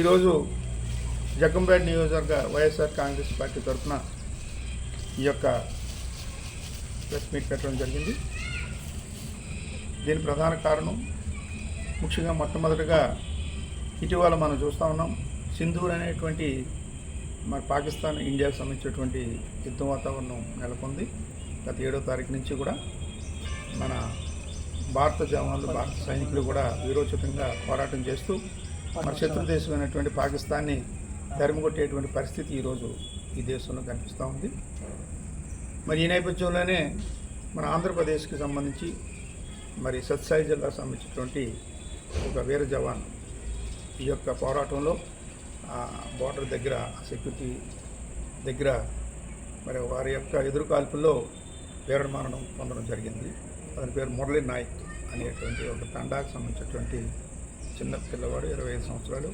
ఈరోజు జగ్గంపేట నియోజకవర్గ వైఎస్ఆర్ కాంగ్రెస్ పార్టీ తరఫున ఈ యొక్క ప్రెస్ మీట్ పెట్టడం జరిగింది. దీని ప్రధాన కారణం ముఖ్యంగా మొట్టమొదటిగా ఇటీవల మనం చూస్తూ ఉన్నాం సింధూర్ అనేటువంటి మన పాకిస్తాన్ ఇండియాకు సంబంధించినటువంటి యుద్ధ వాతావరణం నెలకొంది. గత ఏడో తారీఖు నుంచి కూడా మన భారత జవాన్లు భారత సైనికులు కూడా వీరోచితంగా పోరాటం చేస్తూ మన శత్రు దేశమైనటువంటి పాకిస్తాన్ని తరిమికొట్టేటువంటి పరిస్థితి ఈరోజు ఈ దేశంలో కనిపిస్తూ ఉంది. మరి ఈ నేపథ్యంలోనే మన ఆంధ్రప్రదేశ్కి సంబంధించి మరి సత్సాయి జిల్లా సంబంధించినటువంటి ఒక వీర జవాన్ ఈ యొక్క పోరాటంలో ఆ బార్డర్ దగ్గర సెక్యూరిటీ దగ్గర మరి వారి యొక్క ఎదురుకాల్పుల్లో వీరమరణం పొందడం జరిగింది. అతని పేరు మురళీ నాయక్ అనేటువంటి ఒక తండాకు సంబంధించినటువంటి చిన్న పిల్లవాడు ఇరవై ఐదు సంవత్సరాలు.